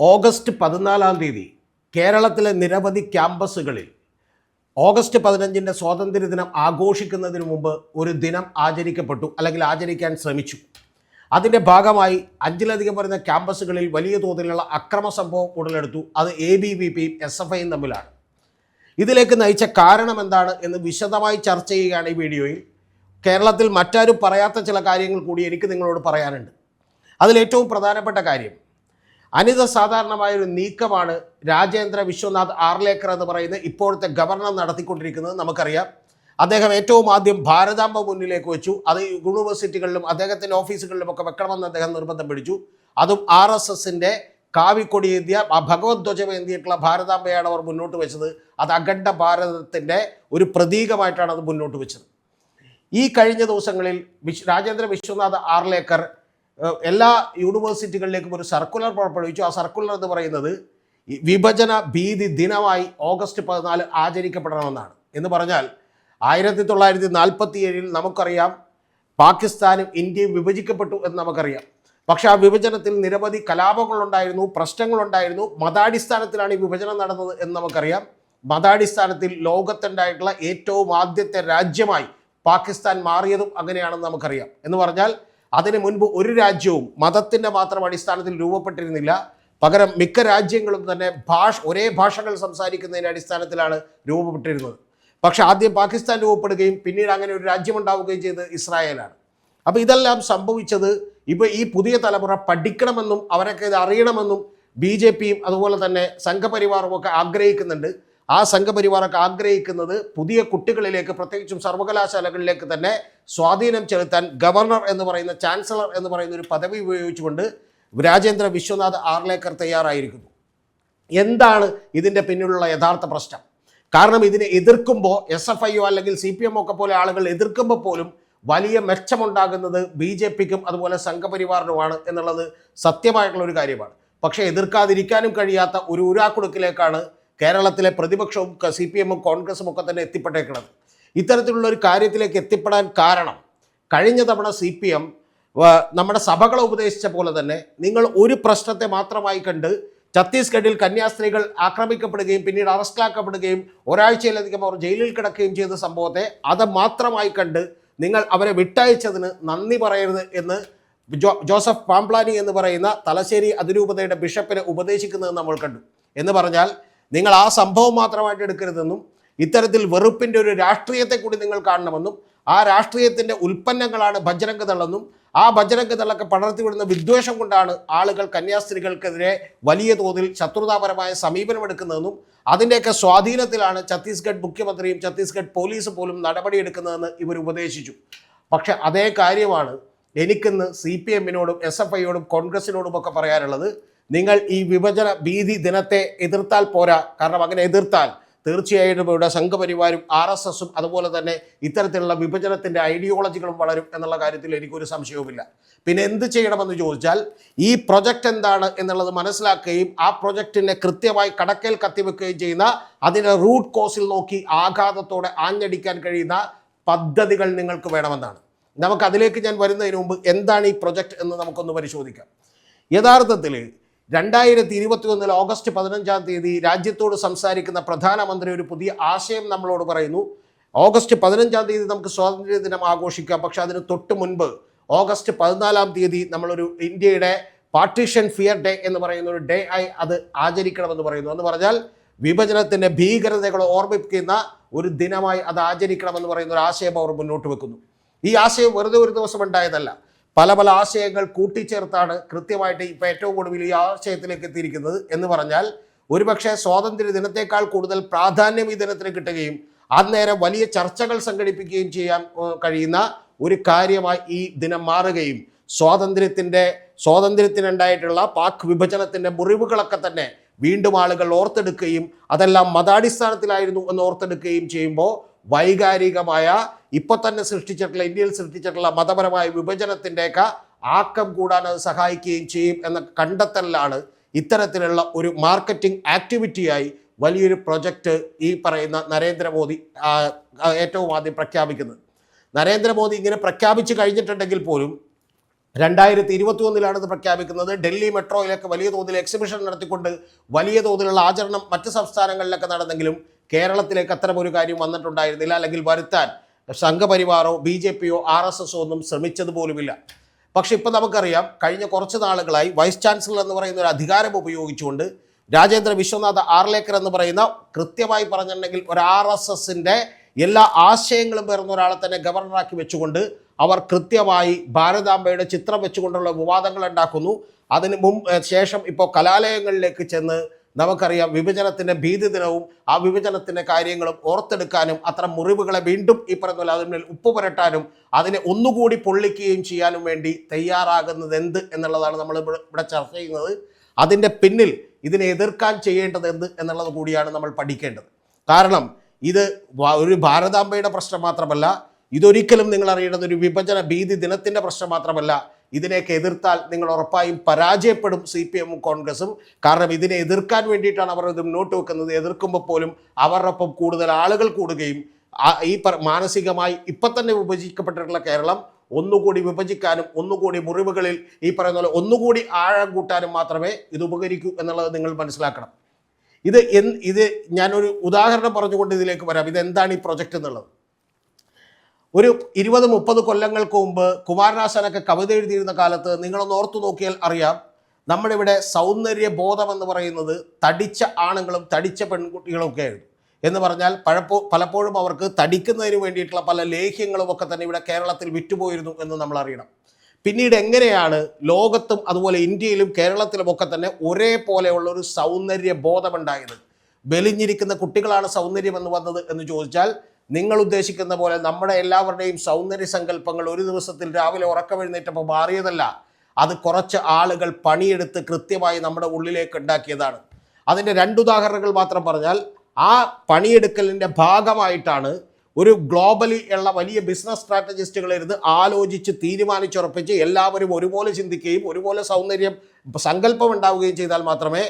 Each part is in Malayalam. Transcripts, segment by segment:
ഓഗസ്റ്റ് പതിനാലാം തീയതി കേരളത്തിലെ നിരവധി ക്യാമ്പസുകളിൽ ഓഗസ്റ്റ് പതിനഞ്ചിന്റെ സ്വാതന്ത്ര്യദിനം ആഘോഷിക്കുന്നതിന് മുമ്പ് ഒരു ദിനം ആചരിക്കപ്പെട്ടു അല്ലെങ്കിൽ ആചരിക്കാൻ ശ്രമിച്ചു. അതിന്റെ ഭാഗമായി അഞ്ചിലധികം വരുന്ന ക്യാമ്പസുകളിൽ വലിയ തോതിലുള്ള അക്രമ സംഭവം ഉടലെടുത്തു. അത് എ ബി വി പിയും എസ് എഫ് ഐയും തമ്മിലാണ്. ഇതിലേക്ക് നയിച്ച കാരണം എന്താണ് എന്ന് വിശദമായി ചർച്ച ചെയ്യുകയാണ് ഈ വീഡിയോയിൽ. കേരളത്തിൽ മറ്റാരും പറയാത്ത ചില കാര്യങ്ങൾ കൂടി എനിക്ക് നിങ്ങളോട് പറയാനുണ്ട്. അതിലേറ്റവും പ്രധാനപ്പെട്ട കാര്യം അനിത സാധാരണമായ ഒരു നീക്കമാണ് രാജേന്ദ്ര വിശ്വനാഥ് ആർലേക്കർ എന്ന് പറയുന്ന ഇപ്പോഴത്തെ ഗവർണർ നടത്തിക്കൊണ്ടിരിക്കുന്നത് നമുക്കറിയാം. അദ്ദേഹം ഏറ്റവും ആദ്യം ഭാരതാംബ മുന്നിലേക്ക് വെച്ചു. അത് യൂണിവേഴ്സിറ്റികളിലും അദ്ദേഹത്തിന്റെ ഓഫീസുകളിലും ഒക്കെ വെക്കണമെന്ന് അദ്ദേഹം നിർബന്ധം പിടിച്ചു. അതും ആർ എസ് എസിന്റെ കാവിക്കൊടിയേന്തിയ ആ ഭഗവത് ധ്വജമേന്തിയിട്ടുള്ള ഭാരതാംബയാണ് അവർ മുന്നോട്ട് വെച്ചത്. അത് അഖണ്ഡ ഭാരതത്തിന്റെ ഒരു പ്രതീകമായിട്ടാണ് അത് മുന്നോട്ട് വെച്ചത്. ഈ കഴിഞ്ഞ ദിവസങ്ങളിൽ വിശ് രാജേന്ദ്ര വിശ്വനാഥ് ആർലേക്കർ എല്ലാ യൂണിവേഴ്സിറ്റികളിലേക്കും ഒരു സർക്കുലർ പുറപ്പെടുവിച്ചു ആ സർക്കുലർ എന്ന് പറയുന്നത് വിഭജന ഭീതി ദിനമായി ഓഗസ്റ്റ് പതിനാല് ആചരിക്കപ്പെടണമെന്നാണ്. എന്ന് പറഞ്ഞാൽ ആയിരത്തി തൊള്ളായിരത്തി നാൽപ്പത്തി ഏഴിൽ നമുക്കറിയാം പാകിസ്ഥാനും ഇന്ത്യയും വിഭജിക്കപ്പെട്ടു എന്ന് നമുക്കറിയാം. പക്ഷെ ആ വിഭജനത്തിൽ നിരവധി കലാപങ്ങളുണ്ടായിരുന്നു പ്രശ്നങ്ങളുണ്ടായിരുന്നു. മതാടിസ്ഥാനത്തിലാണ് ഈ വിഭജനം നടന്നത് എന്ന് നമുക്കറിയാം. മതാടിസ്ഥാനത്തിൽ ലോകത്തുണ്ടായിട്ടുള്ള ഏറ്റവും ആദ്യത്തെ രാജ്യമായി പാകിസ്ഥാൻ മാറിയതും അങ്ങനെയാണെന്ന് നമുക്കറിയാം. എന്ന് പറഞ്ഞാൽ അതിനു മുൻപ് ഒരു രാജ്യവും മതത്തിന്റെ മാത്രം അടിസ്ഥാനത്തിൽ രൂപപ്പെട്ടിരുന്നില്ല. പകരം മിക്ക രാജ്യങ്ങളും തന്നെ ഭാഷ ഒരേ ഭാഷകൾ സംസാരിക്കുന്നതിന്റെ അടിസ്ഥാനത്തിലാണ് രൂപപ്പെട്ടിരുന്നത്. പക്ഷേ ആദ്യം പാകിസ്ഥാൻ രൂപപ്പെടുകയും പിന്നീട് അങ്ങനെ ഒരു രാജ്യമുണ്ടാവുകയും ചെയ്തത് ഇസ്രായേലാണ്. അപ്പോൾ ഇതെല്ലാം സംഭവിച്ചത് ഇപ്പോൾ ഈ പുതിയ തലമുറ പഠിക്കണമെന്നും അവരൊക്കെ ഇത് അറിയണമെന്നും ബി ജെ പിയും അതുപോലെ തന്നെ സംഘപരിവാറും ഒക്കെ ആഗ്രഹിക്കുന്നുണ്ട്. ആ സംഘപരിവാറൊക്കെ ആഗ്രഹിക്കുന്നത് പുതിയ കുട്ടികളിലേക്ക് പ്രത്യേകിച്ചും സർവകലാശാലകളിലേക്ക് തന്നെ സ്വാധീനം ചെലുത്താൻ ഗവർണർ എന്ന് പറയുന്ന ചാൻസലർ എന്ന് പറയുന്ന ഒരു പദവി ഉപയോഗിച്ചുകൊണ്ട് രാജേന്ദ്ര വിശ്വനാഥ് ആർലേക്കർ തയ്യാറായിരിക്കുന്നു. എന്താണ് ഇതിന്റെ പിന്നിലുള്ള യഥാർത്ഥ പ്രശ്നം? കാരണം ഇതിനെ എതിർക്കുമ്പോൾ എസ് എഫ് ഐയോ അല്ലെങ്കിൽ സി പി എം ഒക്കെ പോലെ ആളുകൾ എതിർക്കുമ്പോൾ പോലും വലിയ മെച്ചമുണ്ടാകുന്നത് ബി ജെ പിക്കും അതുപോലെ സംഘപരിവാറിനുമാണ് എന്നുള്ളത് സത്യമായിട്ടുള്ള ഒരു കാര്യമാണ്. പക്ഷേ എതിർക്കാതിരിക്കാനും കഴിയാത്ത ഒരു ഉരാക്കുടുക്കിലേക്കാണ് കേരളത്തിലെ പ്രതിപക്ഷവും സി പി എമ്മും കോൺഗ്രസും ഒക്കെ തന്നെ എത്തിപ്പെട്ടേക്കുന്നത് ഇത്തരത്തിലുള്ള ഒരു കാര്യത്തിലേക്ക് എത്തിപ്പെടാൻ കാരണം കഴിഞ്ഞ തവണ സി പി എം നമ്മുടെ സഭകളെ ഉപദേശിച്ച പോലെ തന്നെ നിങ്ങൾ ഒരു പ്രശ്നത്തെ മാത്രമായി കണ്ട് ഛത്തീസ്ഗഡിൽ കന്യാസ്ത്രീകൾ ആക്രമിക്കപ്പെടുകയും പിന്നീട് അറസ്റ്റിലാക്കപ്പെടുകയും ഒരാഴ്ചയിലധികം അവർ ജയിലിൽ കിടക്കുകയും ചെയ്ത സംഭവത്തെ അത് മാത്രമായി കണ്ട് നിങ്ങൾ അവരെ വിട്ടയച്ചതിന് നന്ദി പറയരുത് എന്ന് ജോ ജോസഫ് പാംപ്ലാനി എന്ന് പറയുന്ന തലശ്ശേരി അതിരൂപതയുടെ ബിഷപ്പിനെ ഉപദേശിക്കുന്നത് നമ്മൾ കണ്ടു. എന്ന് പറഞ്ഞാൽ നിങ്ങൾ ആ സംഭവം മാത്രമായിട്ട് എടുക്കരുതെന്നും ഇത്തരത്തിൽ വെറുപ്പിന്റെ ഒരു രാഷ്ട്രീയത്തെ കൂടി നിങ്ങൾ കാണണമെന്നും ആ രാഷ്ട്രീയത്തിന്റെ ഉൽപ്പന്നങ്ങളാണ് ബജരംഗ് ദളെന്നും ആ ബജരംഗ് ദളൊക്കെ പടർത്തിവിടുന്ന വിദ്വേഷം കൊണ്ടാണ് ആളുകൾ കന്യാസ്ത്രീകൾക്കെതിരെ വലിയ തോതിൽ ശത്രുതാപരമായ സമീപനമെടുക്കുന്നതെന്നും അതിന്റെയൊക്കെ സ്വാധീനത്തിലാണ് ഛത്തീസ്ഗഡ് മുഖ്യമന്ത്രിയും ഛത്തീസ്ഗഡ് പോലീസ് പോലും നടപടിയെടുക്കുന്നതെന്ന് ഇവർ ഉപദേശിച്ചു. പക്ഷെ അതേ കാര്യമാണ് എനിക്കിന്ന് സി പി എമ്മിനോടും എസ് എഫ് ഐയോടും കോൺഗ്രസിനോടും ഒക്കെ പറയാനുള്ളത്. നിങ്ങൾ ഈ വിഭജന ഭീതി ദിനത്തെ എതിർത്താൽ പോരാ. കാരണം അങ്ങനെ എതിർത്താൽ തീർച്ചയായിട്ടും ഇവിടെ സംഘപരിവാരും ആർ എസ് എസും അതുപോലെ തന്നെ ഇത്തരത്തിലുള്ള വിഭജനത്തിന്റെ ഐഡിയോളജികളും വളരും എന്നുള്ള കാര്യത്തിൽ എനിക്കൊരു സംശയവുമില്ല. പിന്നെ എന്ത് ചെയ്യണമെന്ന് ചോദിച്ചാൽ ഈ പ്രൊജക്റ്റ് എന്താണ് എന്നുള്ളത് മനസ്സിലാക്കുകയും ആ പ്രൊജക്റ്റിനെ കൃത്യമായി കടക്കൽ കത്തിവെക്കുകയും ചെയ്യുന്ന അതിന്റെ റൂട്ട് കോസിൽ നോക്കി ആഘാതത്തോടെ ആഞ്ഞടിക്കാൻ കഴിയുന്ന പദ്ധതികൾ നിങ്ങൾക്ക് വേണമെന്നാണ്. നമുക്ക് അതിലേക്ക് ഞാൻ വരുന്നതിന് മുമ്പ് എന്താണ് ഈ പ്രൊജക്റ്റ് എന്ന് നമുക്കൊന്ന് പരിശോധിക്കാം. യഥാർത്ഥത്തിൽ രണ്ടായിരത്തി ഇരുപത്തി ഒന്നിൽ ഓഗസ്റ്റ് പതിനഞ്ചാം തീയതി രാജ്യത്തോട് സംസാരിക്കുന്ന പ്രധാനമന്ത്രി ഒരു പുതിയ ആശയം നമ്മളോട് പറയുന്നു. ഓഗസ്റ്റ് പതിനഞ്ചാം തീയതി നമുക്ക് സ്വാതന്ത്ര്യ ദിനം ആഘോഷിക്കാം. പക്ഷെ അതിന് തൊട്ട് മുൻപ് ഓഗസ്റ്റ് പതിനാലാം തീയതി നമ്മളൊരു ഇന്ത്യയുടെ പാർട്ടീഷൻ ഫിയർ ഡേ എന്ന് പറയുന്ന ഒരു ഡേ ആയി അത് ആചരിക്കണമെന്ന് പറയുന്നു. എന്ന് പറഞ്ഞാൽ വിഭജനത്തിന്റെ ഭീകരതകളെ ഓർമ്മിപ്പിക്കുന്ന ഒരു ദിനമായി അത് ആചരിക്കണമെന്ന് പറയുന്ന ഒരു ആശയം അവർ മുന്നോട്ട് വെക്കുന്നു. ഈ ആശയം വെറുതെ ഒരു ദിവസം ഉണ്ടായതല്ല. പല പല ആശയങ്ങൾ കൂട്ടിച്ചേർത്താണ് കൃത്യമായിട്ട് ഇപ്പോൾ ഏറ്റവും ഒടുവിൽ ഈ ആശയത്തിലേക്ക് എത്തിയിരിക്കുന്നത് എന്ന് പറഞ്ഞാൽ ഒരുപക്ഷെ സ്വാതന്ത്ര്യ ദിനത്തേക്കാൾ കൂടുതൽ പ്രാധാന്യം ഈ ദിനത്തിന് കിട്ടുകയും അന്നേരം വലിയ ചർച്ചകൾ സംഘടിപ്പിക്കുകയും ചെയ്യാൻ കഴിയുന്ന ഒരു കാര്യമായി ഈ ദിനം മാറുകയും സ്വാതന്ത്ര്യത്തിന്റെ സ്വാതന്ത്ര്യത്തിനുണ്ടായിട്ടുള്ള പാക് വിഭജനത്തിന്റെ മുറിവുകളൊക്കെ തന്നെ വീണ്ടും ആളുകൾ ഓർത്തെടുക്കുകയും അതെല്ലാം മതാടിസ്ഥാനത്തിലായിരുന്നു എന്ന് ഓർത്തെടുക്കുകയും ചെയ്യുമ്പോൾ വൈകാരികമായ ഇപ്പൊ തന്നെ സൃഷ്ടിച്ചിട്ടുള്ള ഇന്ത്യയിൽ സൃഷ്ടിച്ചിട്ടുള്ള മതപരമായ വിഭജനത്തിന്റെയൊക്കെ ആക്കം കൂടാൻ അത് സഹായിക്കുകയും ചെയ്യും എന്ന കണ്ടെത്തലിലാണ് ഇത്തരത്തിലുള്ള ഒരു മാർക്കറ്റിംഗ് ആക്ടിവിറ്റിയായി വലിയൊരു പ്രൊജക്റ്റ് ഈ പറയുന്ന നരേന്ദ്രമോദി ഏറ്റവും ആദ്യം പ്രഖ്യാപിക്കുന്നത്. നരേന്ദ്രമോദി ഇങ്ങനെ പ്രഖ്യാപിച്ചു കഴിഞ്ഞിട്ടുണ്ടെങ്കിൽ പോലും രണ്ടായിരത്തി ഇരുപത്തി ഒന്നിലാണ് ഇത് പ്രഖ്യാപിക്കുന്നത്. ഡൽഹി മെട്രോയിലൊക്കെ വലിയ തോതിൽ എക്സിബിഷൻ നടത്തിക്കൊണ്ട് വലിയ തോതിലുള്ള ആചരണം മറ്റ് സംസ്ഥാനങ്ങളിലൊക്കെ നടന്നെങ്കിലും കേരളത്തിലേക്ക് അത്തരം ഒരു കാര്യം വന്നിട്ടുണ്ടായിരുന്നില്ല. അല്ലെങ്കിൽ വരുത്താൻ സംഘപരിവാറോ ബി ജെ പിയോ ആർ എസ് എസോ ഒന്നും ശ്രമിച്ചത് പോലുമില്ല. പക്ഷെ ഇപ്പം നമുക്കറിയാം കഴിഞ്ഞ കുറച്ച് നാളുകളായി വൈസ് ചാൻസലർ എന്ന് പറയുന്ന ഒരു അധികാരം ഉപയോഗിച്ചുകൊണ്ട് രാജേന്ദ്ര വിശ്വനാഥ ആർലേക്കർ എന്ന് പറയുന്ന കൃത്യമായി പറഞ്ഞിട്ടുണ്ടെങ്കിൽ ഒരു ആർ എസ് എസിന്റെ എല്ലാ ആശയങ്ങളും പേർന്ന ഒരാളെ തന്നെ ഗവർണറാക്കി വെച്ചുകൊണ്ട് അവർ കൃത്യമായി ഭാരതാംബയുടെ ചിത്രം വെച്ചുകൊണ്ടുള്ള വിവാദങ്ങൾ ഉണ്ടാക്കുന്നു. അതിന് മുമ്പ് ശേഷം ഇപ്പോൾ കലാലയങ്ങളിലേക്ക് ചെന്ന് നമുക്കറിയാം വിഭജനത്തിന്റെ ഭീതി ദിനവും ആ വിഭജനത്തിന്റെ കാര്യങ്ങളും ഓർത്തെടുക്കാനും അത്തരം മുറിവുകളെ വീണ്ടും ഈ പോലെ അതിന്മേൽ ഉപ്പ് പുരട്ടാനും അതിനെ ഒന്നുകൂടി പൊള്ളിക്കുകയും ചെയ്യാനും വേണ്ടി തയ്യാറാകുന്നത് എന്ത് എന്നുള്ളതാണ് നമ്മൾ ഇവിടെ ചർച്ച ചെയ്യുന്നത്. അതിന്റെ പിന്നിൽ ഇതിനെ എതിർക്കാൻ ചെയ്യേണ്ടത് എന്ത് എന്നുള്ളത് കൂടിയാണ് നമ്മൾ പഠിക്കേണ്ടത്. കാരണം ഇത് ഒരു ഭാരതാംബയുടെ പ്രശ്നം മാത്രമല്ല ഇതൊരിക്കലും നിങ്ങൾ അറിയേണ്ടത് ഒരു വിഭജന ഭീതി ദിനത്തിന്റെ പ്രശ്നം മാത്രമല്ല ഇതിനെയൊക്കെ എതിർത്താൽ നിങ്ങൾ ഉറപ്പായും പരാജയപ്പെടും സി പി എമ്മും കോൺഗ്രസും. കാരണം ഇതിനെ എതിർക്കാൻ വേണ്ടിയിട്ടാണ് അവർ ഇത് മുന്നോട്ട് വെക്കുന്നത്. എതിർക്കുമ്പോൾ പോലും അവരുടെ ഒപ്പം കൂടുതൽ ആളുകൾ കൂടുകയും ഈ മാനസികമായി ഇപ്പം തന്നെ വിഭജിക്കപ്പെട്ടിട്ടുള്ള കേരളം ഒന്നുകൂടി വിഭജിക്കാനും ഒന്നുകൂടി മുറിവുകളിൽ ഈ പറയുന്ന പോലെ ഒന്നുകൂടി ആഴം കൂട്ടാനും മാത്രമേ ഇത് ഉപകരിക്കൂ എന്നുള്ളത് നിങ്ങൾ മനസ്സിലാക്കണം. ഇത് എൻ ഇത് ഞാനൊരു ഉദാഹരണം പറഞ്ഞുകൊണ്ട് ഇതിലേക്ക് വരാം. ഇതെന്താണ് ഈ പ്രൊജക്റ്റ് എന്നുള്ളത്? ഒരു ഇരുപത് മുപ്പത് കൊല്ലങ്ങൾക്ക് മുമ്പ് കുമാരനാശാനൊക്കെ കവിത എഴുതിയിരുന്ന കാലത്ത് നിങ്ങളൊന്ന് ഓർത്തു നോക്കിയാൽ അറിയാം. നമ്മുടെ ഇവിടെ സൗന്ദര്യ ബോധം എന്ന് പറയുന്നത് തടിച്ച ആണുങ്ങളും തടിച്ച പെൺകുട്ടികളും ഒക്കെ ആയിരുന്നു. എന്ന് പറഞ്ഞാൽ പഴപ്പോ പലപ്പോഴും അവർക്ക് തടിക്കുന്നതിന് വേണ്ടിയിട്ടുള്ള പല ലേഹ്യങ്ങളും ഒക്കെ തന്നെ ഇവിടെ കേരളത്തിൽ വിറ്റുപോയിരുന്നു എന്ന് നമ്മൾ അറിയണം. പിന്നീട് എങ്ങനെയാണ് ലോകത്തും അതുപോലെ ഇന്ത്യയിലും കേരളത്തിലും ഒക്കെ തന്നെ ഒരേപോലെയുള്ള ഒരു സൗന്ദര്യ ബോധമുണ്ടായത് വെലിഞ്ഞിരിക്കുന്ന കുട്ടികളാണ് സൗന്ദര്യം എന്ന് വന്നത് എന്ന് ചോദിച്ചാൽ നിങ്ങൾ ഉദ്ദേശിക്കുന്ന പോലെ നമ്മുടെ എല്ലാവരുടെയും സൗന്ദര്യ സങ്കല്പങ്ങൾ ഒരു ദിവസത്തിൽ രാവിലെ ഉറക്കമെഴുന്നേറ്റപ്പോൾ മാറിയതല്ല. അത് കുറച്ച് ആളുകൾ പണിയെടുത്ത് കൃത്യമായി നമ്മുടെ ഉള്ളിലേക്ക് ഉണ്ടാക്കിയതാണ്. അതിന്റെ രണ്ടുദാഹരണങ്ങൾ മാത്രം പറഞ്ഞാൽ ആ പണിയെടുക്കലിന്റെ ഭാഗമായിട്ടാണ് ഒരു ഗ്ലോബലി ഉള്ള വലിയ ബിസിനസ് സ്ട്രാറ്റജിസ്റ്റുകൾ ഇരുന്ന് ആലോചിച്ച് തീരുമാനിച്ചുറപ്പിച്ച് എല്ലാവരും ഒരുപോലെ ചിന്തിക്കുകയും ഒരുപോലെ സൗന്ദര്യം സങ്കല്പം ഉണ്ടാവുകയും ചെയ്താൽ മാത്രമേ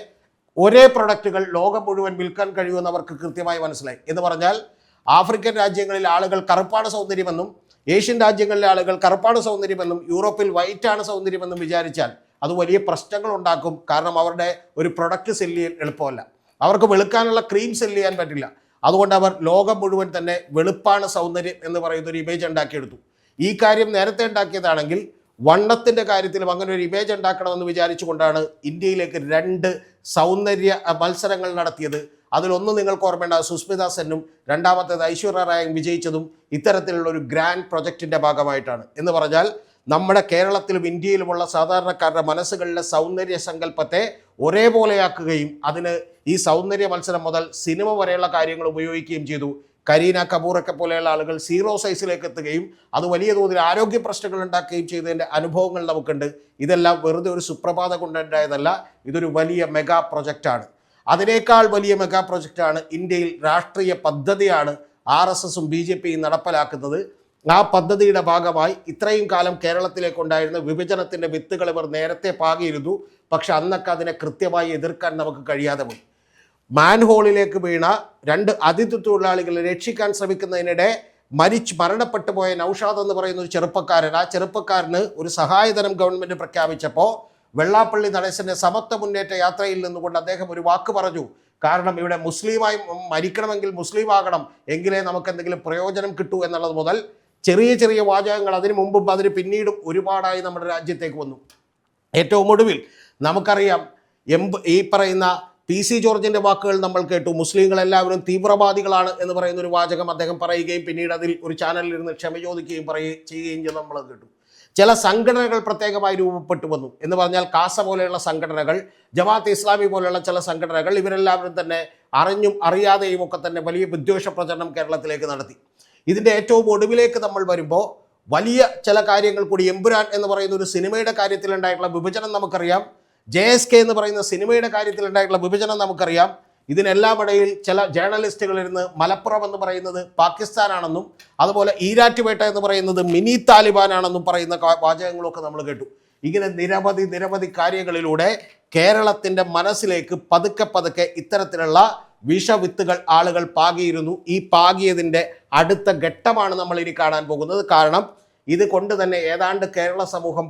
ഒരേ പ്രൊഡക്റ്റുകൾ ലോകം മുഴുവൻ വിൽക്കാൻ കഴിയുമെന്ന് അവർക്ക് കൃത്യമായി മനസ്സിലായി. എന്ന് പറഞ്ഞാൽ ആഫ്രിക്കൻ രാജ്യങ്ങളിൽ ആളുകൾ കറുപ്പാണ് സൗന്ദര്യമെന്നും ഏഷ്യൻ രാജ്യങ്ങളിലെ ആളുകൾ കറുപ്പാണ് സൗന്ദര്യമെന്നും യൂറോപ്പിൽ വൈറ്റാണ് സൗന്ദര്യമെന്നും വിചാരിച്ചാൽ അത് വലിയ പ്രശ്നങ്ങൾ ഉണ്ടാക്കും. കാരണം അവരുടെ ഒരു പ്രൊഡക്റ്റ് സെല്ല് ചെയ്യാൻ എളുപ്പമല്ല. അവർക്ക് വെളുക്കാനുള്ള ക്രീം സെല്ല് ചെയ്യാൻ പറ്റില്ല. അതുകൊണ്ട് അവർ ലോകം മുഴുവൻ തന്നെ വെളുപ്പാണ് സൗന്ദര്യം എന്ന് പറയുന്ന ഒരു ഇമേജ് ഉണ്ടാക്കിയെടുത്തു. ഈ കാര്യം നേരത്തെ ഉണ്ടാക്കിയതാണെങ്കിൽ വണ്ണത്തിന്റെ കാര്യത്തിലും അങ്ങനെ ഒരു ഇമേജ് ഉണ്ടാക്കണമെന്ന് വിചാരിച്ചുകൊണ്ടാണ് ഇന്ത്യയിലേക്ക് രണ്ട് സൗന്ദര്യ മത്സരങ്ങൾ നടത്തിയത്. അതിലൊന്ന് നിങ്ങൾക്ക് ഓർമ്മേണ്ട സുസ്മിത സെന്നും രണ്ടാമത്തേത് ഐശ്വര്യ റായും വിജയിച്ചതും ഇത്തരത്തിലുള്ള ഒരു ഗ്രാൻഡ് പ്രൊജക്റ്റിന്റെ ഭാഗമായിട്ടാണ്. എന്ന് പറഞ്ഞാൽ നമ്മുടെ കേരളത്തിലും ഇന്ത്യയിലുമുള്ള സാധാരണക്കാരുടെ മനസ്സുകളിലെ സൗന്ദര്യ സങ്കല്പത്തെ ഒരേപോലെയാക്കുകയും അതിന് ഈ സൗന്ദര്യ മത്സരം മുതൽ സിനിമ വരെയുള്ള കാര്യങ്ങൾ ഉപയോഗിക്കുകയും ചെയ്തു. കരീന കപൂറൊക്കെ പോലെയുള്ള ആളുകൾ സീറോ സൈസിലേക്ക് എത്തുകയും അത് വലിയ തോതിൽ ആരോഗ്യ പ്രശ്നങ്ങൾ ഉണ്ടാക്കുകയും ചെയ്തതിന്റെ അനുഭവങ്ങൾ നമുക്കുണ്ട്. ഇതെല്ലാം വെറുതെ ഒരു സുപ്രഭാത കൊണ്ടുണ്ടായതല്ല ഇതൊരു വലിയ മെഗാ പ്രൊജക്റ്റാണ് അതിനേക്കാൾ വലിയ മെഗാ പ്രൊജക്റ്റാണ് ഇന്ത്യയിൽ രാഷ്ട്രീയ പദ്ധതിയാണ് ആർ എസ് എസും ബി ജെ പിയും നടപ്പിലാക്കുന്നത്. ആ പദ്ധതിയുടെ ഭാഗമായി ഇത്രയും കാലം കേരളത്തിലേക്കുണ്ടായിരുന്ന വിഭജനത്തിന്റെ വിത്തുകൾ ഇവർ നേരത്തെ പാകിയിരുന്നു. പക്ഷെ അന്നൊക്കെ അതിനെ കൃത്യമായി എതിർക്കാൻ നമുക്ക് കഴിയാതെ പോയി. മാൻഹോളിലേക്ക് വീണ രണ്ട് അതിഥി തൊഴിലാളികളെ രക്ഷിക്കാൻ ശ്രമിക്കുന്നതിനിടെ മരിച്ച് മരണപ്പെട്ടു പോയ നൌഷാദ് എന്ന് പറയുന്ന ഒരു ചെറുപ്പക്കാരൻ ആ ചെറുപ്പക്കാരന് ഒരു സഹായധനം ഗവൺമെന്റ് പ്രഖ്യാപിച്ചപ്പോൾ വെള്ളാപ്പള്ളി നടേശന്റെ സമത്വ മുന്നേറ്റ യാത്രയിൽ നിന്നുകൊണ്ട് അദ്ദേഹം ഒരു വാക്ക് പറഞ്ഞു. കാരണം ഇവിടെ മുസ്ലിമായി മരിക്കണമെങ്കിൽ മുസ്ലിം ആകണം. എങ്കിലേ നമുക്ക് എന്തെങ്കിലും പ്രയോജനം കിട്ടൂ എന്നുള്ളത് മുതൽ ചെറിയ ചെറിയ വാചകങ്ങൾ അതിന് മുമ്പും അതിന് പിന്നീടും ഒരുപാടായി നമ്മുടെ രാജ്യത്തേക്ക് വന്നു. ഏറ്റവും ഒടുവിൽ നമുക്കറിയാം എം ഈ പറയുന്ന പി സി ജോർജിന്റെ വാക്കുകൾ നമ്മൾ കേട്ടു. മുസ്ലിങ്ങൾ എല്ലാവരും തീവ്രവാദികളാണ് എന്ന് പറയുന്ന ഒരു വാചകം അദ്ദേഹം പറയുകയും പിന്നീട് അതിൽ ഒരു ചാനലിൽ ഇരുന്ന് ക്ഷമ ചോദിക്കുകയും പറയുകയും ചെയ്യുകയും ചെയ്ത് നമ്മൾ കേട്ടു. ചില സംഘടനകൾ പ്രത്യേകമായി രൂപപ്പെട്ടു വന്നു എന്ന് പറഞ്ഞാൽ കാസ പോലെയുള്ള സംഘടനകൾ ജമാഅത്ത് ഇസ്ലാമി പോലെയുള്ള ചില സംഘടനകൾ ഇവരെല്ലാവരും തന്നെ അറിഞ്ഞും അറിയാതെയും ഒക്കെ തന്നെ വലിയ വിദ്വേഷ പ്രചരണം കേരളത്തിലേക്ക് നടത്തി. ഇതിന്റെ ഏറ്റവും ഒടുവിലേക്ക് നമ്മൾ വരുമ്പോൾ വലിയ ചില കാര്യങ്ങൾ കൂടി എമ്പുരാൻ എന്ന് പറയുന്ന ഒരു സിനിമയുടെ കാര്യത്തിലുണ്ടായിട്ടുള്ള വിഭജനം നമുക്കറിയാം. ജെ എസ് കെ എന്ന് പറയുന്ന സിനിമയുടെ കാര്യത്തിലുണ്ടായിട്ടുള്ള വിഭജനം നമുക്കറിയാം. ഇതിനെല്ലാം ഇടയിൽ ചില ജേർണലിസ്റ്റുകൾ ഇരുന്ന് മലപ്പുറം എന്ന് പറയുന്നത് പാകിസ്ഥാനാണെന്നും അതുപോലെ ഈരാറ്റുപേട്ട എന്ന് പറയുന്നത് മിനി താലിബാനാണെന്നും പറയുന്ന വാചകങ്ങളൊക്കെ നമ്മൾ കേട്ടു. ഇങ്ങനെ നിരവധി നിരവധി കാര്യങ്ങളിലൂടെ കേരളത്തിന്റെ മനസ്സിലേക്ക് പതുക്കെ പതുക്കെ ഇത്തരത്തിലുള്ള വിഷവിത്തുകൾ ആളുകൾ പാകിയിരുന്നു. ഈ പാകിയതിന്റെ അടുത്ത ഘട്ടമാണ് നമ്മൾ ഇനി കാണാൻ പോകുന്നത്. കാരണം ഇത് കൊണ്ട് തന്നെ ഏതാണ്ട് കേരള സമൂഹം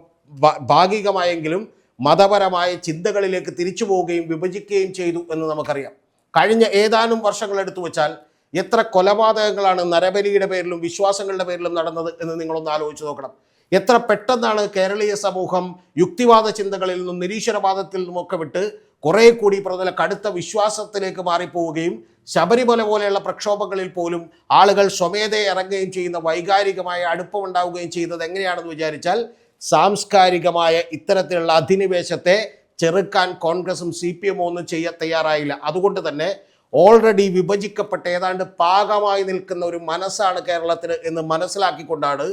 ഭാഗികമായെങ്കിലും മതപരമായ ചിന്തകളിലേക്ക് തിരിച്ചു പോവുകയും വിഭജിക്കുകയും ചെയ്തു എന്ന് നമുക്കറിയാം. കഴിഞ്ഞ ഏതാനും വർഷങ്ങൾ എടുത്തു വെച്ചാൽ എത്ര കൊലപാതകങ്ങളാണ് നരബലിയുടെ പേരിലും വിശ്വാസങ്ങളുടെ പേരിലും നടന്നത് എന്ന് നിങ്ങളൊന്ന് ആലോചിച്ച് നോക്കണം. എത്ര പെട്ടെന്നാണ് കേരളീയ സമൂഹം യുക്തിവാദ ചിന്തകളിൽ നിന്നും നിരീശ്വരവാദത്തിൽ നിന്നുമൊക്കെ വിട്ട് കുറേ കൂടി പ്രതല കടുത്ത വിശ്വാസത്തിലേക്ക് മാറിപ്പോവുകയും ശബരിമല പോലെയുള്ള പ്രക്ഷോഭങ്ങളിൽ പോലും ആളുകൾ സ്വമേധയെ ഇറങ്ങുകയും ചെയ്യുന്ന വൈകാരികമായ അടുപ്പമുണ്ടാവുകയും ചെയ്യുന്നത് എങ്ങനെയാണെന്ന് വിചാരിച്ചാൽ സാംസ്കാരികമായ ഇത്തരത്തിലുള്ള അധിനിവേശത്തെ ചെറുക്കാൻ കോൺഗ്രസും സി പി എമ്മും ഒന്നും ചെയ്യാൻ തയ്യാറായില്ല. അതുകൊണ്ട് തന്നെ ഓൾറെഡി വിഭജിക്കപ്പെട്ട ഏതാണ്ട് പാകമായി നിൽക്കുന്ന ഒരു മനസ്സാണ് കേരളത്തിന് എന്ന് മനസ്സിലാക്കിക്കൊണ്ടാണ്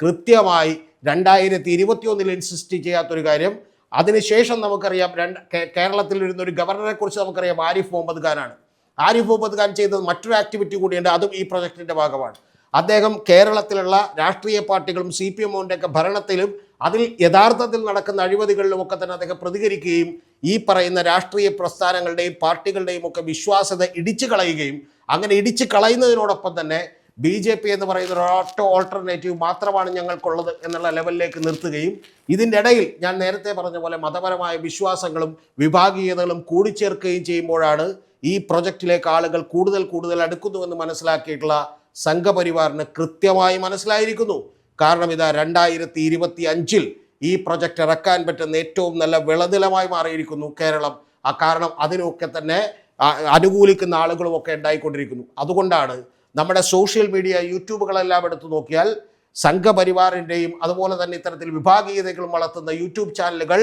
കൃത്യമായി രണ്ടായിരത്തി ഇരുപത്തിയൊന്നിൽ ഇൻസിസ്റ്റ് ചെയ്യാത്തൊരു കാര്യം. അതിനുശേഷം നമുക്കറിയാം രണ്ട് കേരളത്തിൽ ഇരുന്ന ഒരു ഗവർണറെ കുറിച്ച് നമുക്കറിയാം ആരിഫ് മുഹമ്മദ് ഖാനാണ്. ആരിഫ് മുഹമ്മദ് ഖാൻ ചെയ്തത് മറ്റൊരു ആക്ടിവിറ്റി കൂടിയുണ്ട് അതും ഈ പ്രൊജക്ടിന്റെ ഭാഗമാണ്. അദ്ദേഹം കേരളത്തിലുള്ള രാഷ്ട്രീയ പാർട്ടികളും സി പി എമ്മിന്റെ ഒക്കെ ഭരണത്തിലും അതിൽ യഥാർത്ഥത്തിൽ നടക്കുന്ന അഴിമതികളിലും ഒക്കെ തന്നെ അദ്ദേഹം പ്രതികരിക്കുകയും ഈ പറയുന്ന രാഷ്ട്രീയ പ്രസ്ഥാനങ്ങളുടെയും പാർട്ടികളുടെയും ഒക്കെ വിശ്വാസത ഇടിച്ചു കളയുകയും അങ്ങനെ ഇടിച്ചു കളയുന്നതിനോടൊപ്പം തന്നെ ബി ജെ പി എന്ന് പറയുന്ന ഒരൊറ്റ ഓൾട്ടർനേറ്റീവ് മാത്രമാണ് ഞങ്ങൾക്കുള്ളത് എന്നുള്ള ലെവലിലേക്ക് നിർത്തുകയും ഇതിന്റെ ഇടയിൽ ഞാൻ നേരത്തെ പറഞ്ഞ പോലെ മതപരമായ വിശ്വാസങ്ങളും വിഭാഗീയതകളും കൂടിച്ചേർക്കുകയും ചെയ്യുമ്പോഴാണ് ഈ പ്രൊജക്റ്റിലേക്ക് ആളുകൾ കൂടുതൽ കൂടുതൽ അടുക്കുന്നുവെന്ന് മനസ്സിലാക്കിയിട്ടുള്ള സംഘപരിവാറിന് കൃത്യമായി മനസ്സിലായിരിക്കുന്നു. കാരണം ഇതാ രണ്ടായിരത്തി ഇരുപത്തി അഞ്ചിൽ ഈ പ്രൊജക്റ്റ് ഇറക്കാൻ പറ്റുന്ന ഏറ്റവും നല്ല വിളനിലമായി മാറിയിരിക്കുന്നു കേരളം. ആ കാരണം അതിനൊക്കെ തന്നെ അനുകൂലിക്കുന്ന ആളുകളും ഒക്കെ ഉണ്ടായിക്കൊണ്ടിരിക്കുന്നു. അതുകൊണ്ടാണ് നമ്മുടെ സോഷ്യൽ മീഡിയ യൂട്യൂബുകളെല്ലാം എടുത്തു നോക്കിയാൽ സംഘപരിവാറിന്റെയും അതുപോലെ തന്നെ ഇത്തരത്തിൽ വിഭാഗീയതകളും വളർത്തുന്ന യൂട്യൂബ് ചാനലുകൾ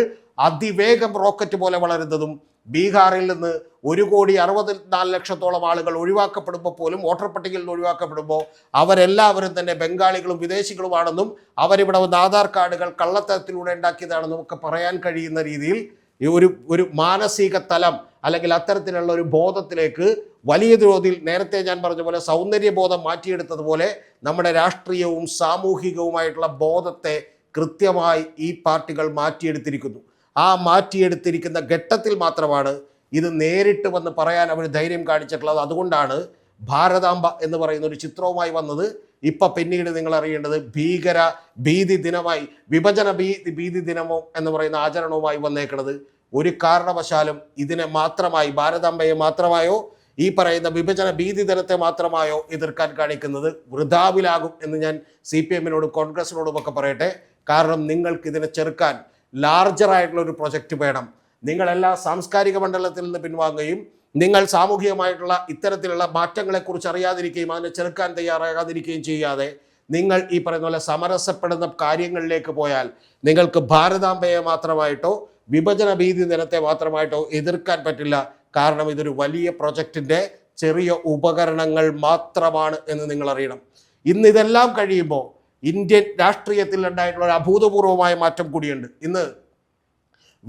അതിവേഗം റോക്കറ്റ് പോലെ വളരുന്നതും ബീഹാറിൽ നിന്ന് ഒരു കോടി അറുപത്തി നാല് ലക്ഷത്തോളം ആളുകൾ ഒഴിവാക്കപ്പെടുമ്പോൾ പോലും വോട്ടർ പട്ടികയിൽ നിന്ന് ഒഴിവാക്കപ്പെടുമ്പോൾ അവരെല്ലാവരും തന്നെ ബംഗാളികളും വിദേശികളുമാണെന്നും അവരിവിടെ വന്ന് ആധാർ കാർഡുകൾ കള്ളത്തരത്തിലൂടെ ഉണ്ടാക്കിയതാണെന്നും ഒക്കെ പറയാൻ കഴിയുന്ന രീതിയിൽ ഈ ഒരു ഒരു മാനസിക തലം അല്ലെങ്കിൽ അത്തരത്തിലുള്ള ഒരു ബോധത്തിലേക്ക് വലിയ തോതിൽ നേരത്തെ ഞാൻ പറഞ്ഞ പോലെ സൗന്ദര്യബോധം മാറ്റിയെടുത്തതുപോലെ നമ്മുടെ രാഷ്ട്രീയവും സാമൂഹികവുമായിട്ടുള്ള ബോധത്തെ കൃത്യമായി ഈ പാർട്ടികൾ മാറ്റിയെടുത്തിരിക്കുന്നു. ആ മാറ്റിയെടുത്തിരിക്കുന്ന ഘട്ടത്തിൽ മാത്രമാണ് ഇത് നേരിട്ട് വന്ന് പറയാൻ അവർ ധൈര്യം കാണിച്ചിട്ടുള്ളത് അതുകൊണ്ടാണ് ഭാരതാംബ എന്ന് പറയുന്ന ഒരു ചിത്രവുമായി വന്നത്. ഇപ്പം പിന്നീട് നിങ്ങൾ അറിയേണ്ടത് ഭീകര ഭീതി ദിനമായി വിഭജന ഭീതി ഭീതി ദിനമോ എന്ന് പറയുന്ന ആചരണവുമായി വന്നേക്കുന്നത് ഒരു കാരണവശാലും ഇതിനെ മാത്രമായി ഭാരതാംബയെ മാത്രമായോ ഈ പറയുന്ന വിഭജന ഭീതി ദിനത്തെ മാത്രമായോ എതിർക്കാൻ കാണിക്കുന്നത് വൃതാവിലാകും എന്ന് ഞാൻ സി പി എമ്മിനോടും കോൺഗ്രസിനോടും ഒക്കെ പറയട്ടെ. കാരണം നിങ്ങൾക്ക് ഇതിനെ ചെറുക്കാൻ ലാർജർ ആയിട്ടുള്ള ഒരു പ്രൊജക്റ്റ് വേണം. നിങ്ങളെല്ലാ സാംസ്കാരിക മണ്ഡലത്തിൽ നിന്ന് പിൻവാങ്ങുകയും നിങ്ങൾ സാമൂഹികമായിട്ടുള്ള ഇത്തരത്തിലുള്ള മാറ്റങ്ങളെക്കുറിച്ച് അറിയാതിരിക്കുകയും അതിനെ ചെറുക്കാൻ തയ്യാറാകാതിരിക്കുകയും ചെയ്യാതെ നിങ്ങൾ ഈ പറയുന്ന പോലെ സമരസപ്പെടുന്ന കാര്യങ്ങളിലേക്ക് പോയാൽ നിങ്ങൾക്ക് ഭാരതാംബയെ മാത്രമായിട്ടോ വിഭജന ഭീതി ദിനത്തെ മാത്രമായിട്ടോ എതിർക്കാൻ പറ്റില്ല. കാരണം ഇതൊരു വലിയ പ്രൊജക്റ്റിന്റെ ചെറിയ ഉപകരണങ്ങൾ മാത്രമാണ് എന്ന് നിങ്ങൾ അറിയണം. ഇന്ന് ഇതെല്ലാം കഴിയുമ്പോൾ ഇന്ത്യൻ രാഷ്ട്രീയത്തിൽ ഉണ്ടായിട്ടുള്ള ഒരു അഭൂതപൂർവമായ മാറ്റം കൂടിയുണ്ട്. ഇന്ന്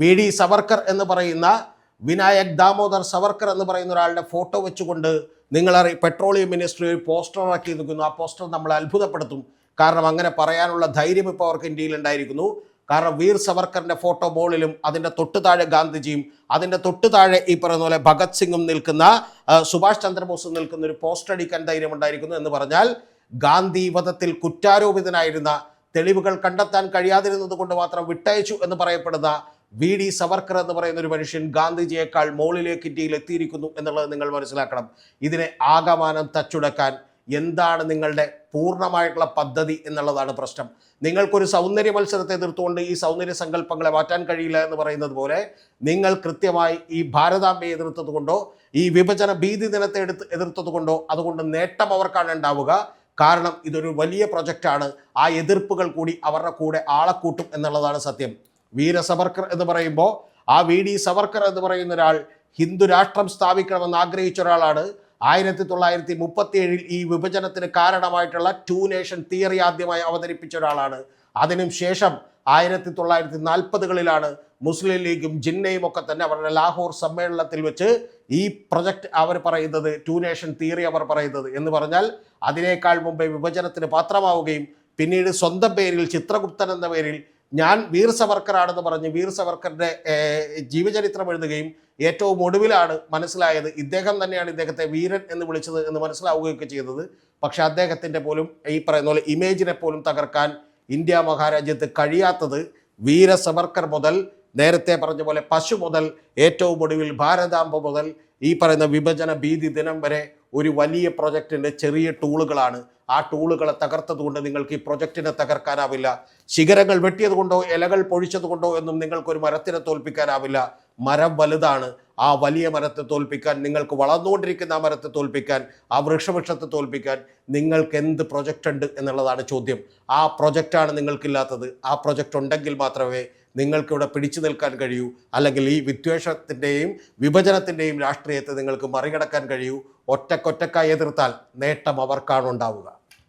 വി ഡി സവർക്കർ എന്ന് പറയുന്ന വിനായക് ദാമോദർ സവർക്കർ എന്ന് പറയുന്ന ഒരാളുടെ ഫോട്ടോ വെച്ചുകൊണ്ട് നിങ്ങളറി പെട്രോളിയം മിനിസ്ട്രി ഒരു പോസ്റ്റർ ഇറക്കി നിൽക്കുന്നു. ആ പോസ്റ്റർ നമ്മളെ അത്ഭുതപ്പെടുത്തും. കാരണം അങ്ങനെ പറയാനുള്ള ധൈര്യം ഇപ്പോൾ അവർക്ക് ഇന്ത്യയിൽ ഉണ്ടായിരിക്കുന്നു. കാരണം വീർ സവർക്കറിന്റെ ഫോട്ടോ ബോളിലും അതിന്റെ തൊട്ടു താഴെ ഗാന്ധിജിയും അതിന്റെ തൊട്ടു താഴെ ഈ പറയുന്ന പോലെ ഭഗത് സിംഗും നിൽക്കുന്ന സുഭാഷ് ചന്ദ്രബോസും നിൽക്കുന്ന ഒരു പോസ്റ്റർ അടിക്കാൻ ധൈര്യം ഉണ്ടായിരിക്കുന്നു എന്ന് പറഞ്ഞാൽ ഗാന്ധി വധത്തിൽ കുറ്റാരോപിതനായിരുന്ന തെളിവുകൾ കണ്ടെത്താൻ കഴിയാതിരുന്നത് കൊണ്ട് മാത്രം വിട്ടയച്ചു എന്ന് പറയപ്പെടുന്ന വി ഡി സവർക്കർ എന്ന് പറയുന്ന ഒരു മനുഷ്യൻ ഗാന്ധിജിയേക്കാൾ മുകളിലേക്ക് ഇന്ത്യയിൽ എത്തിയിരിക്കുന്നു എന്നുള്ളത് നിങ്ങൾ മനസ്സിലാക്കണം. ഇതിനെ ആകമാനം തച്ചുടക്കാൻ എന്താണ് നിങ്ങളുടെ പൂർണമായിട്ടുള്ള പദ്ധതി എന്നുള്ളതാണ് പ്രശ്നം. നിങ്ങൾക്കൊരു സൗന്ദര്യ മത്സരത്തെ എതിർത്തുകൊണ്ട് ഈ സൗന്ദര്യ സങ്കല്പങ്ങളെ മാറ്റാൻ കഴിയില്ല എന്ന് പറയുന്നത് പോലെ നിങ്ങൾ കൃത്യമായി ഈ ഭാരതാംബയെ എതിർത്തത് കൊണ്ടോ ഈ വിഭജന ഭീതി ദിനത്തെ എടുത്ത് എതിർത്തത് കൊണ്ടോ അതുകൊണ്ട് നേട്ടം അവർക്കാണ് ഉണ്ടാവുക. കാരണം ഇതൊരു വലിയ പ്രൊജക്റ്റാണ്. ആ എതിർപ്പുകൾ കൂടി അവരുടെ കൂടെ ആളെ കൂട്ടും എന്നുള്ളതാണ് സത്യം. വീര സവർക്കർ എന്ന് പറയുമ്പോൾ ആ വി ഡി സവർക്കർ എന്ന് പറയുന്ന ഒരാൾ ഹിന്ദു രാഷ്ട്രം സ്ഥാപിക്കണമെന്ന് ആഗ്രഹിച്ച ഒരാളാണ്. ആയിരത്തി തൊള്ളായിരത്തി മുപ്പത്തി ഏഴിൽ ഈ വിഭജനത്തിന് കാരണമായിട്ടുള്ള ടു നേഷൻ തിയറി ആദ്യമായി അവതരിപ്പിച്ച ഒരാളാണ്. അതിനും ശേഷം ആയിരത്തി തൊള്ളായിരത്തി നാൽപ്പതുകളിലാണ് മുസ്ലിം ലീഗും ജിന്നയും ഒക്കെ തന്നെ അവരുടെ ലാഹോർ സമ്മേളനത്തിൽ വെച്ച് ഈ പ്രൊജക്ട് അവർ പറയുന്നത് ടു നേഷൻ തിയറി അവർ പറയുന്നത് എന്ന് പറഞ്ഞാൽ അതിനേക്കാൾ മുമ്പേ വിഭജനത്തിന് പാത്രമാവുകയും പിന്നീട് സ്വന്തം പേരിൽ ചിത്രഗുപ്തൻ എന്ന പേരിൽ ഞാൻ വീർ സവർക്കറാണെന്ന് പറഞ്ഞ് വീർ സവർക്കറിന്റെ ജീവചരിത്രം എഴുതുകയും ഏറ്റവും ഒടുവിലാണ് മനസ്സിലായത് ഇദ്ദേഹം തന്നെയാണ് ഇദ്ദേഹത്തെ വീരൻ എന്ന് വിളിച്ചത് എന്ന് മനസ്സിലാവുകയൊക്കെ ചെയ്തത്. പക്ഷെ അദ്ദേഹത്തിന്റെ പോലും ഈ പറയുന്ന പോലെ ഇമേജിനെ പോലും തകർക്കാൻ ഇന്ത്യ മഹാരാജ്യത്ത് കഴിയാത്തത് വീര സവർക്കർ മുതൽ നേരത്തെ പറഞ്ഞ പോലെ പശു മുതൽ ഏറ്റവും ഒടുവിൽ ഭാരതാംബ മുതൽ ഈ പറയുന്ന വിഭജന ഭീതി ദിനം വരെ ഒരു വലിയ പ്രൊജക്റ്റിന്റെ ചെറിയ ടൂളുകളാണ് ആ ടൂളുകളെ തകർത്തതുകൊണ്ട് നിങ്ങൾക്ക് ഈ പ്രൊജക്റ്റിനെ തകർക്കാനാവില്ല. ശിഖരങ്ങൾ വെട്ടിയത് കൊണ്ടോ ഇലകൾ പൊഴിച്ചത് കൊണ്ടോ എന്നും നിങ്ങൾക്കൊരു മരത്തിനെ തോൽപ്പിക്കാനാവില്ല. മരം വലുതാണ്. ആ വലിയ മരത്തെ തോൽപ്പിക്കാൻ നിങ്ങൾക്ക് വളർന്നുകൊണ്ടിരിക്കുന്ന ആ മരത്തെ തോൽപ്പിക്കാൻ ആ വൃക്ഷവൃക്ഷത്തെ തോൽപ്പിക്കാൻ നിങ്ങൾക്ക് എന്ത് പ്രൊജക്റ്റ് ഉണ്ട് എന്നുള്ളതാണ് ചോദ്യം. ആ പ്രൊജക്റ്റാണ് നിങ്ങൾക്കില്ലാത്തത്. ആ പ്രൊജക്റ്റ് ഉണ്ടെങ്കിൽ മാത്രമേ നിങ്ങൾക്കിവിടെ പിടിച്ചു നിൽക്കാൻ കഴിയൂ. അല്ലെങ്കിൽ ഈ വിദ്വേഷത്തിന്റെയും വിഭജനത്തിന്റെയും രാഷ്ട്രീയത്തെ നിങ്ങൾക്ക് മറികടക്കാൻ കഴിയൂ. ഒറ്റക്കൊറ്റക്കായി എതിർത്താൽ നേട്ടം അവർക്കാണ് ഉണ്ടാവുക